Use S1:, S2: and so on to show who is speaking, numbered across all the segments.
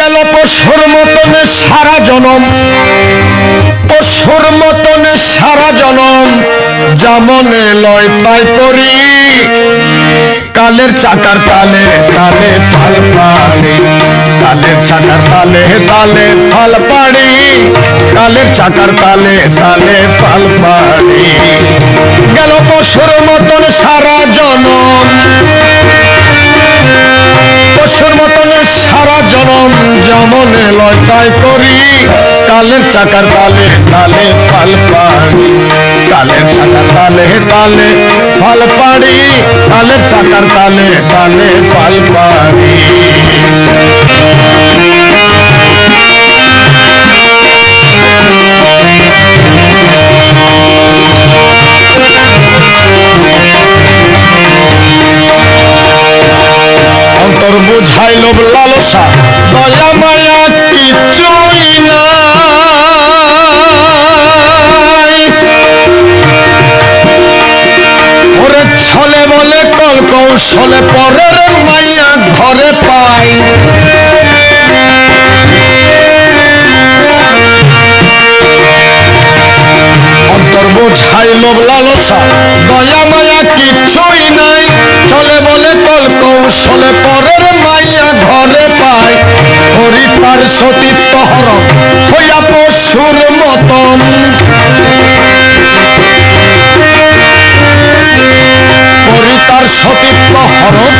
S1: গেল পশুর মতন সারা জনম। পশুর মতন সারা জনম। যেমনে লয় তাই করি কালের চাকার তালে তালে ফাল পাড়ি। কালের চাকার তালে তালে ফাল পাড়ি। কালের চাকার তালে তালে ফাল পাড়ি। গেল পশুর মতন সারা জনম। জনম যেমনে লয় করি। কালের চাকার তালে তালে ফাল পাড়ি। কালের চাকার তালে তালে ফাল পাড়ি। কালের চাকার তালে তালে ফাল পাড়ি। বুঝাই লোভ লালসা। দয়া মায়া কিছুই নাই। ওরে ছলে বলে কল কৌশলে পরের মাইয়া ঘরে পাই। অন্তর বোঝাই লালসা। দয়া মায়া কিছুই নাই। চলে বলে কৌশলে পরের মাইয়া ঘরে পায়। হরি তার সতীত্ব হরণ হইয়া পশুর মতন। তার সতীত্ব হরণ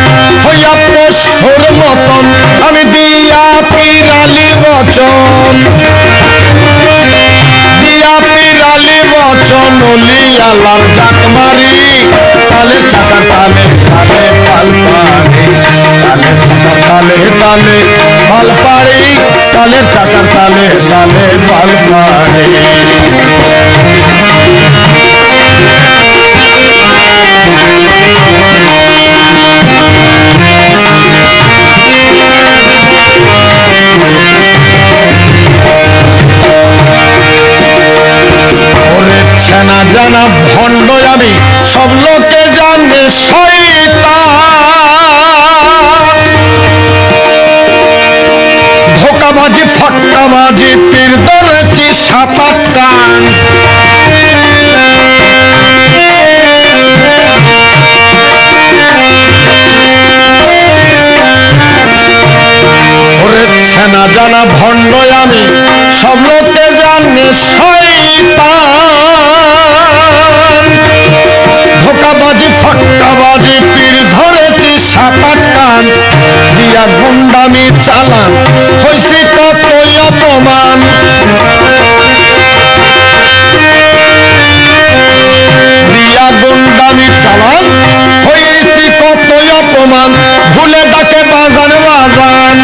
S1: হইয়া পশুর মতন। আমি দিয়া পিরালি বচন। দিয়া পিরালি বচন লিয়ালার চাক মারি তালে তালে তালে পাল পাড়ি, তালের চাকা তালে তালে পাল পাড়ি। জানা ভণ্ড আমি, সব লোকে জানে ফট্টাবাজি পীর ধরেছি আট কান। ছেনা জানা ভণ্ড আমি, সব লোকে জানে ধোকাবাজি ফট্টাবাজি পীর ধরেছি আট কান। দিয়া গুন্ডামি চালান কতই দিয়া গুন্ডামি চালান হয়েছি কতই অপমান, ভুলে ডাকে বাজান বাজান।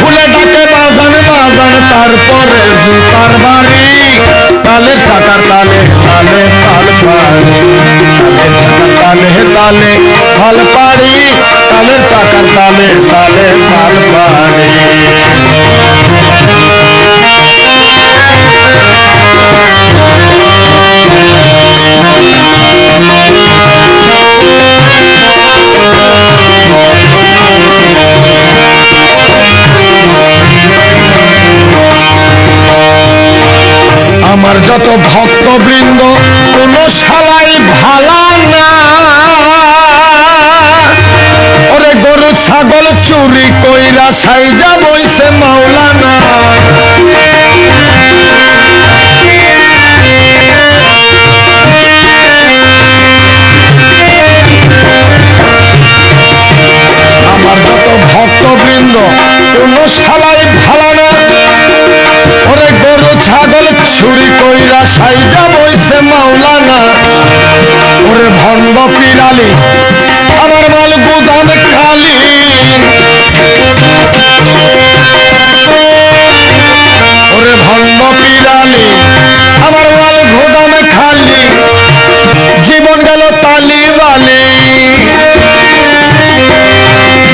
S1: ভুলে ডাকে বাজান বাজান, তারপরে জুতার বাড়ি। তালে চাকার তালে তালে, তাল পাড়ি। তালে চাকার তালে তালে ফাল পাড়ি। তালের চাকার তালে তালে ফাল পাড়ি আমার যত ভক্তবৃন্দ কোন শালাই ভালা না গরু, ছাগল চুরি কইরা সাইজা বইছে মাওলানা। আমার যত ভক্তবৃন্দ, কোন শালাই ভালা না। ওরে গরু, ছাগল ছুরি কইরা সাইজা বইছে মাওলানা। ওরে ভণ্ড পিরালি আমার মাল গুদাম খালি। ওরে ভণ্ড পিরালি, আমার মাল গুদাম খালি। জীবন গেল তালি বালি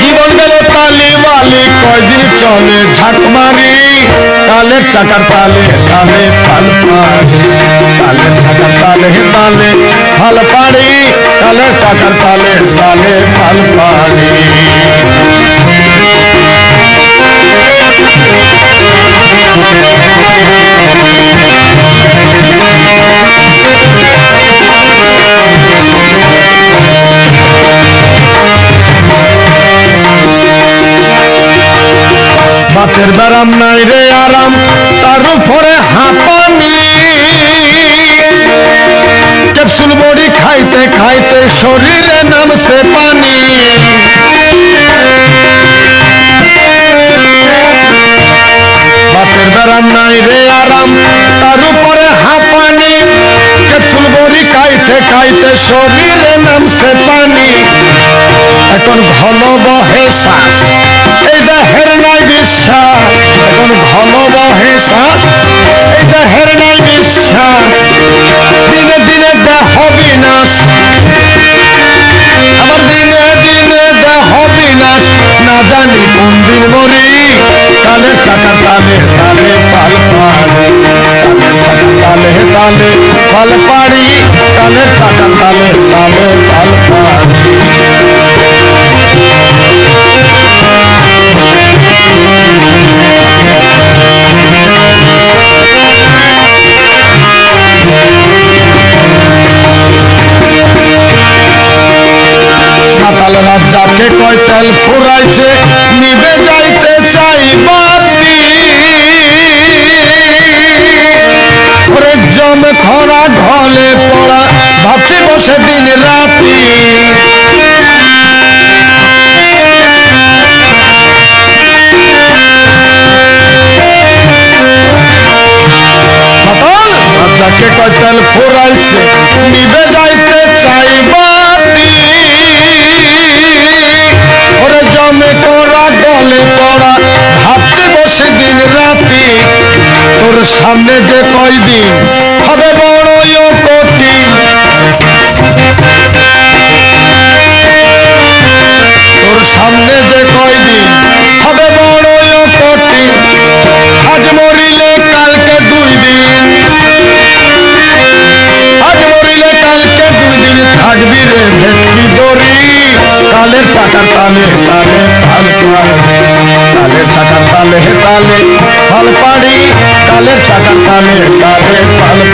S1: জীবন গেল তালি বালি কয়দিন চলে ঝাঁক মারি। তালের চাকার তালে তালে ফাল পাড়ি তালের চাকার তালে তালে ফাল পাড়ি তালের চাকার তালে তালে ফাল পাড়ি বাতের বেড়াম নাই রে আরাম, তার উপরে হাঁপানি। ক্যাপসুল বড়ি খাইতে খাইতে শরীরে নামছে পানি। বাতের বেড়াম নাই রে আরাম, তার উপরে হাঁপানি। ক্যাপসুল বড়ি খাইতে খাইতে শরীরে নামছে পানি। এখন ঘন বহে শ্বাস। বিশ্বাস, এখন ঘন বহে শ্বাস এই দেহের নাই বিশ্বাস, দিনে দিনে দেহ বিনাশ। আমার দিনে দিনে দেহ বিনাশ। না জানি কোন দিন মরি কালের চাকা তালে তালে পাল পাড়ি। কালের চাকা তালে তালে পাল পাড়ি কালের চাকা তালে তালে পাল পাড়ি। মাতাল রাজ্জাকে কয় তেল ফুরাইছে, নিবে যাইতে চাই বাতি। জমে খরা ঘলে পড়া, ভাবছি বসে দিন রাতি। মাতাল রাজ্জাকে কয় ফুরাইছে, নিবে তোর সামনে যে কয়দিন হবে বড়ই কঠিন। তোর সামনে যে কয়দিন হবে বড়ই কঠিন। আজ মরিলে কালকে দুই দিন। আজ মরিলে কালকে দুই দিন থাকবি রে ভেটকি দড়ি। কালের চাকার তালে তালে পাড়ি কালের চাকার তালে তালে ফাল পাড়ি কালের চাকা কালের কালের পাড়ি